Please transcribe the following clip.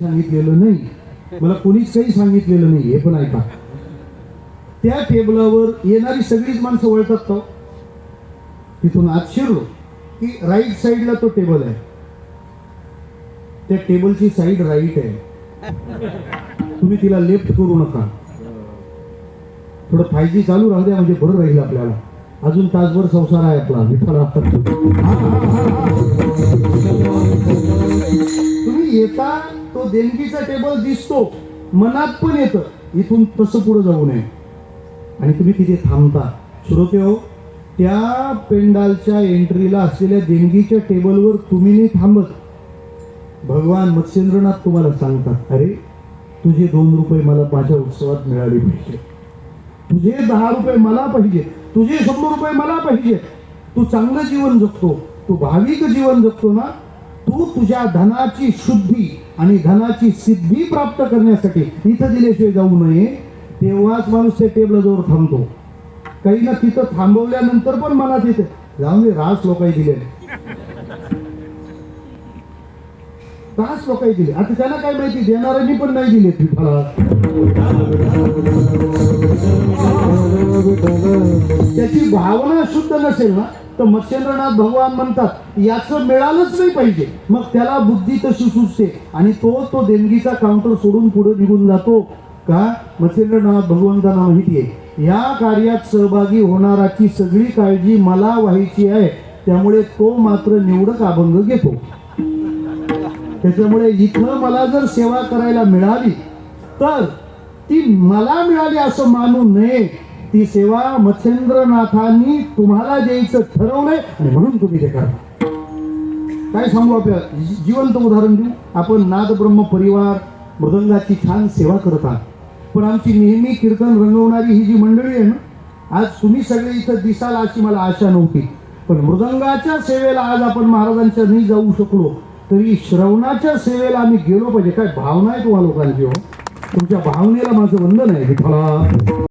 सांगितलेलं नाही. मला कोणीच काही सांगितलेलं नाही हे पण ऐका. त्या टेबलावर येणारी सगळीच माणसं वळतात तो तिथून आत शिरलो की राईट साईडला तो टेबल आहे. त्या टेबलची साईड राईट आहे. तुम्ही तिला लेफ्ट करू नका. थोडं फाय जी चालू राहू द्या म्हणजे बरं राहील आपल्याला. अजून तासभर संसार आहे आपला विठ्ठला तुम्ही येता तो देणगीचा टेबल दिसतो. मनात पण येतं. इथून तसं पुढे जाऊ नये. आणि तुम्ही तिथे थांबता. श्रोते हो त्या पेंडालच्या एंट्रीला असलेल्या देणगीच्या टेबलवर तुम्ही नाही थांबत. भगवान मत्स्येंद्रनाथ तुम्हाला सांगतात अरे तुझे दोन रुपये मला माझ्या उत्सवात मिळाले पाहिजे. तुझे दहा रुपये मला पाहिजे. तुझे शंभर रुपये मला पाहिजे. तू चांगलं जीवन जगतो. तू भाविक जीवन जगतो ना. तू तुझ्या धनाची शुद्धी आणि धनाची सिद्धी प्राप्त करण्यासाठी इथं दिल्याशिवाय जाऊ नये तेव्हाच माणूस त्या टेबलाजवळ थांबतो. काही ना तिथं थांबवल्यानंतर पण मनात येते जाऊन दे रास लोकांनी दिले. रास लोकांनी दिले. आता त्यांना काय माहिती देणाऱ्यांनी पण नाही दिले विठ्ठला त्याची भावना शुद्ध नसेल ना? तर मत्स्येंद्रनाथ भगवान म्हणतात याचं मिळालंच नाही पाहिजे. मग त्याला बुद्धी तशी सुचते आणि तो तो देणगीचा काउंटर सोडून पुढे निघून जातो. का? मत्स्येंद्रनाथ भगवंतांना माहिती आहे. या कार्यात सहभागी होणाराची सगळी काळजी मला व्हायची आहे. त्यामुळे तो मात्र निवडक अभंग घेतो. त्याच्यामुळे इथं मला जर सेवा करायला मिळाली तर ती मला मिळाली असं मानू नये. ती सेवा मत्स्येंद्रनाथांनी तुम्हाला द्यायचं ठरवलंय आणि म्हणून तुम्ही ते करता काय सांगू आपल्याला? जिवंत उदाहरण देऊ. आपण नादब्रह्म परिवार मृदंगाची छान सेवा करत आहात. पण आमची नेहमी कीर्तन रंगवणारी ही जी मंडळी आहे ना आज तुम्ही सगळे इथं दिसाल अशी मला आशा नव्हती. पण मृदंगाच्या सेवेला आज आपण महाराजांच्या नाही जाऊ शकलो तरी श्रवणाच्या सेवेला आम्ही गेलो पाहिजे. काय भावना आहे तुम्हाला लोकांची हो? तुमच्या भावनेला माझं वंदन आहे विठ्ठला